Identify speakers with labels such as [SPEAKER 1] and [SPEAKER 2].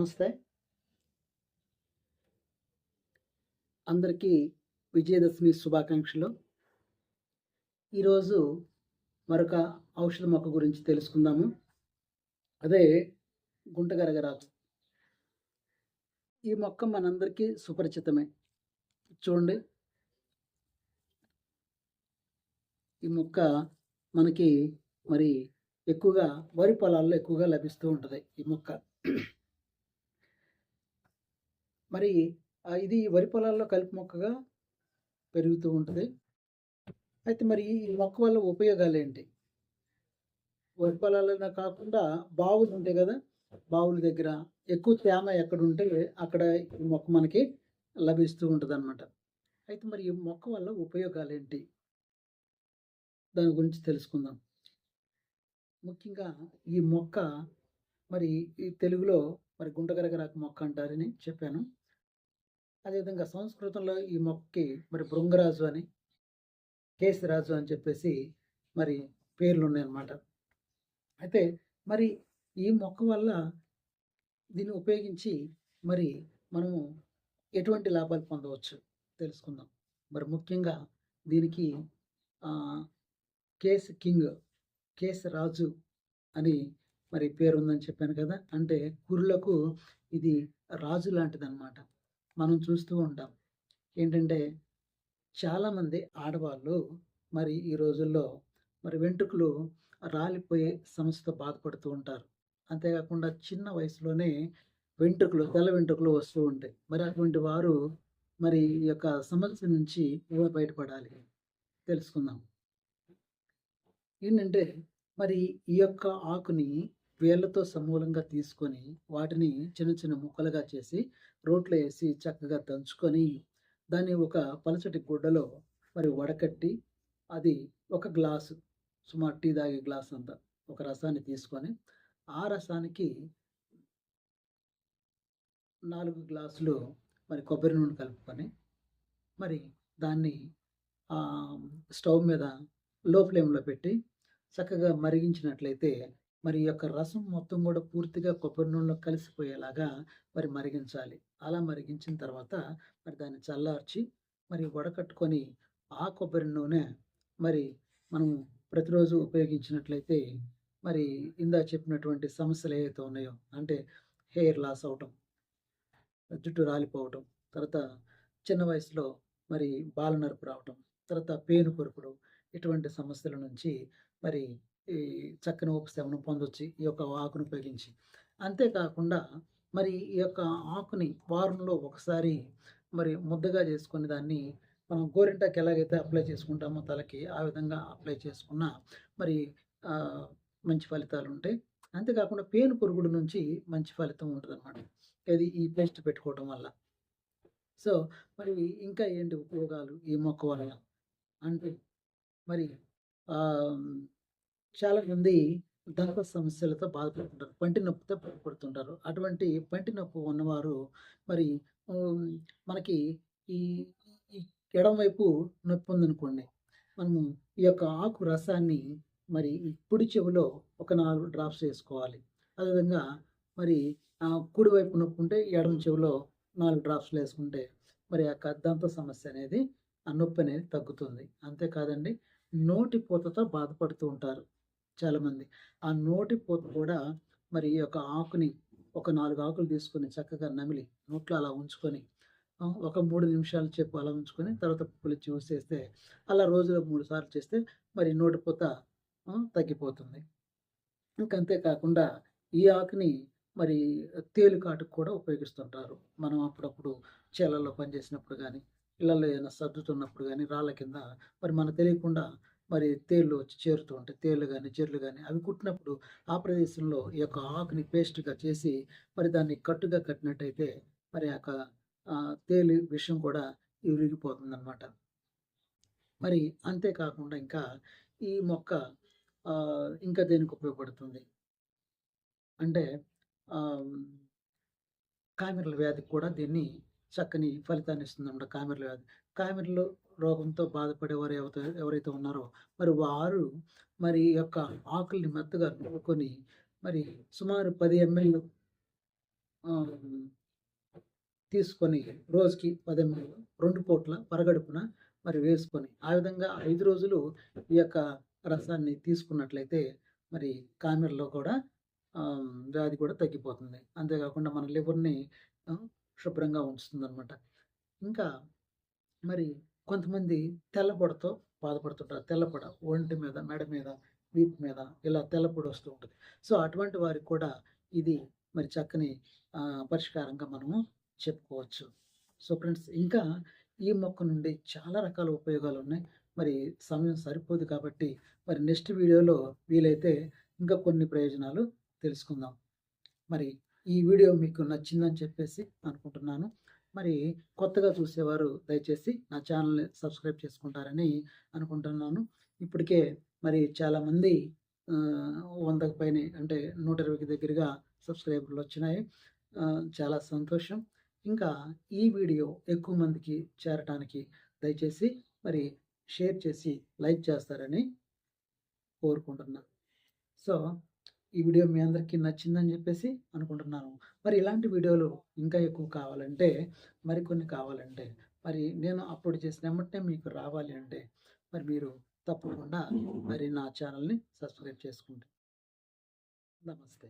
[SPEAKER 1] నమస్తే అందరికీ విజయదశమి శుభాకాంక్షలు. ఈరోజు మరొక ఔషధ మొక్క గురించి తెలుసుకుందాము. అదే గుంటగరగరాకు ఈ మొక్క మనందరికీ సుపరిచితమే. చూడండి. ఈ మొక్క మనకి మరి ఎక్కువగా వరి పొలాల్లో ఎక్కువగా లభిస్తూ ఉంటుంది ఈ మొక్క. మరి ఇది వరి పొలాల్లో కలుపు మొక్కగా పెరుగుతూ ఉంటుంది. అయితే మరి ఈ మొక్క వల్ల ఉపయోగాలు ఏంటి వరి పొలాలనే కాకుండా బావులు ఉంటాయి కదా బావుల దగ్గర ఎక్కువ తేమ ఎక్కడ ఉంటే అక్కడ ఈ మొక్క మనకి లభిస్తూ ఉంటుంది అనమాట అయితే మరి ఈ మొక్క వల్ల ఉపయోగాలు ఏంటి దాని గురించి తెలుసుకుందాం. ముఖ్యంగా ఈ మొక్క మరి ఈ తెలుగులో మరి గుంటగరగరాకు మొక్క అంటారని చెప్పాను. అదేవిధంగా సంస్కృతంలో ఈ మొక్కకి మరి భృంగరాజు అని కేసరాజు అని చెప్పేసి మరి పేర్లు ఉన్నాయన్నమాట అయితే మరి ఈ మొక్క వల్ల దీన్ని ఉపయోగించి మరి మనము ఎటువంటి లాభాలు పొందవచ్చు తెలుసుకుందాం. మరి ముఖ్యంగా దీనికి కేస్ కింగ్ కేస్ రాజు అని మరి పేరు ఉందని చెప్పాను కదా. అంటే కురులకు ఇది రాజు లాంటిది అనమాట మనం చూస్తూ ఉంటాం. ఏంటంటే చాలామంది ఆడవాళ్ళు మరి ఈ రోజుల్లో మరి వెంట్రుకలు రాలిపోయే సమస్యతో బాధపడుతూ ఉంటారు. అంతేకాకుండా చిన్న వయసులోనే వెంట్రుకలు తెల్ల వెంట్రుకలు వస్తూ ఉంటాయి. మరి అటువంటి వారు మరి ఈ యొక్క సమస్య నుంచి ఎలా బయటపడాలి? తెలుసుకుందాం. ఏంటంటే మరి ఈ యొక్క ఆకుని వేళ్ళతో సమూలంగా తీసుకొని వాటిని చిన్న చిన్న ముక్కలుగా చేసి రోట్లో వేసి చక్కగా దంచుకొని దాన్ని ఒక పలచటి గుడ్డలో మరి వడకట్టి అది ఒక గ్లాసు సుమారు టీ తాగే గ్లాస్ అంత ఒక రసాన్ని తీసుకొని ఆ రసానికి నాలుగు గ్లాసులు మరి కొబ్బరి నూనె కలుపుకొని మరి దాన్ని ఆ, స్టవ్ మీద లో ఫ్లేమ్లో పెట్టి చక్కగా మరిగించినట్లయితే మరి యొక్క రసం మొత్తం కూడా పూర్తిగా కొబ్బరి నూనెలో కలిసిపోయేలాగా మరి మరిగించాలి. అలా మరిగించిన తర్వాత మరి దాన్ని చల్లార్చి మరి వడకట్టుకొని ఆ కొబ్బరి నూనె మరి మనం ప్రతిరోజు ఉపయోగించినట్లయితే మరి ఇందా చెప్పినటువంటి సమస్యలు ఏవైతే ఉన్నాయో అంటే హెయిర్ లాస్ అవటం జుట్టు రాలిపోవటం తర్వాత చిన్న వయసులో మరి బాలనరుపు రావటం తర్వాత పేను కొరుకుడు ఇటువంటి సమస్యల నుంచి మరి ఈ చక్కని ఉపశమనం పొందొచ్చు ఈ యొక్క ఆకును ఉపయోగించి. అంతేకాకుండా మరి ఈ యొక్క ఆకుని వారంలో ఒకసారి మరి ముద్దగా చేసుకుని దాన్ని మనం గోరింటాకి ఎలాగైతే అప్లై చేసుకుంటామో తలకి ఆ విధంగా అప్లై చేసుకున్న మరి మంచి ఫలితాలు ఉంటాయి. అంతేకాకుండా పేను పురుగుడు నుంచి మంచి ఫలితం ఉంటుంది అనమాట ఇది ఈ పేస్ట్ పెట్టుకోవడం వల్ల. సో మరి ఇంకా ఏంటి ఉపయోగాలు? ఈ మొక్క వల్ల అంటే మరి చాలా మంది దంత సమస్యలతో బాధపడుతుంటారు. పంటి నొప్పితో బాధపడుతుంటారు. అటువంటి పంటి నొప్పి ఉన్నవారు మరి మనకి ఈ ఎడం వైపు నొప్పి ఉందనుకోండి మనము ఈ యొక్క ఆకు రసాన్ని మరి ఈ కుడి చెవిలో ఒక నాలుగు డ్రాప్స్ వేసుకోవాలి. అదేవిధంగా మరి ఆ కుడి వైపు నొప్పి ఉంటే ఎడమ చెవిలో నాలుగు డ్రాప్స్లు వేసుకుంటే మరి ఆ యొక్క దంత సమస్య అనేది ఆ నొప్పి అనేది తగ్గుతుంది. అంతేకాదండి నోటి పూతతో బాధపడుతూ ఉంటారు. చాలామంది. ఆ నోటి పోత కూడా మరి ఈ యొక్క ఆకుని ఒక నాలుగు ఆకులు తీసుకొని చక్కగా నమిలి నోట్లో అలా ఉంచుకొని ఒక మూడు నిమిషాలు చెప్పు అలా ఉంచుకొని తర్వాత పులిచి ఊసేస్తే అలా రోజులో మూడు సార్లు చేస్తే మరి నోటి పూత తగ్గిపోతుంది. ఇంకంతేకాకుండా ఈ ఆకుని మరి తేలికాటుకు కూడా ఉపయోగిస్తుంటారు. మనం అప్పుడప్పుడు చేలల్లో పనిచేసినప్పుడు కానీ ఇళ్ళల్లో ఏదైనా సర్దుతున్నప్పుడు కానీ రాళ్ళ కింద మరి మనకు తెలియకుండా మరి తేళ్ళు వచ్చి చేరుతూ ఉంటాయి. తేళ్ళు కానీ చెర్లు కానీ అవి కుట్టినప్పుడు ఆ ప్రదేశంలో ఈ యొక్క ఆకుని పేస్ట్గా చేసి మరి దాన్ని కట్టుగా కట్టినట్టయితే మరి ఆ యొక్క తేలి విషయం కూడా విరిగిపోతుంది అనమాట మరి అంతేకాకుండా ఇంకా ఈ మొక్క ఇంకా దేనికి ఉపయోగపడుతుంది? అంటే కామెర్ల వ్యాధికి కూడా దీన్ని చక్కని ఫలితాన్ని ఇస్తుంది అన్నమాట కామెర్ల వ్యాధి కామెర్లు రోగంతో బాధపడేవారు ఎవరైతే ఎవరైతే ఉన్నారో మరి వారు మరి ఈ యొక్క ఆకుల్ని మెత్తగా నూరుకొని మరి సుమారు పది ఎంఎల్ తీసుకొని రోజుకి పది ఎంఎల్ రెండు పూట్ల పరగడుపున మరి వేసుకొని, ఆ విధంగా ఐదు రోజులు ఈ యొక్క రసాన్ని తీసుకున్నట్లయితే మరి కామెర్లో కూడా వ్యాధి కూడా తగ్గిపోతుంది. అంతేకాకుండా మన లివర్‌ని శుభ్రంగా ఉంచుతుంది అనమాట ఇంకా మరి కొంతమంది తెల్లపొడతో బాధపడుతుంటారు. తెల్లపొడ ఒంటి మీద, మెడ మీద, వీపు మీద ఇలా తెల్లపొడ వస్తూ ఉంటుంది సో, అటువంటి వారికి కూడా ఇది మరి చక్కని పరిష్కారంగా మనము చెప్పుకోవచ్చు. సో, ఫ్రెండ్స్ ఇంకా ఈ మొక్క నుండి చాలా రకాల ఉపయోగాలు ఉన్నాయి మరి సమయం సరిపోదు కాబట్టి మరి నెక్స్ట్ వీడియోలో వీలైతే ఇంకా కొన్ని ప్రయోజనాలు తెలుసుకుందాం. మరి ఈ వీడియో మీకు నచ్చిందని చెప్పేసి అనుకుంటున్నాను. మరి కొత్తగా చూసేవారు దయచేసి నా ఛానల్‌ని సబ్స్క్రైబ్ చేసుకుంటారని అనుకుంటున్నాను. ఇప్పటికే మరి చాలామంది వందకు పైనే అంటే 120కి దగ్గరగా సబ్స్క్రైబర్లు వచ్చినాయి చాలా సంతోషం. ఇంకా ఈ వీడియో ఎక్కువ మందికి చేరటానికి దయచేసి మరి షేర్ చేసి లైక్ చేస్తారని కోరుకుంటున్నాను సో, ఈ వీడియో మీ అందరికీ నచ్చిందని చెప్పేసి అనుకుంటున్నాను. మరి ఇలాంటి వీడియోలు ఇంకా ఎక్కువ కావాలంటే, మరికొన్ని కావాలంటే, మరి నేను అప్‌లోడ్ చేసిన వెంటనే మీకు రావాలి అంటే, మరి మీరు తప్పకుండా మరి నా ఛానల్‌ని సబ్స్క్రైబ్ చేసుకోండి. నమస్తే.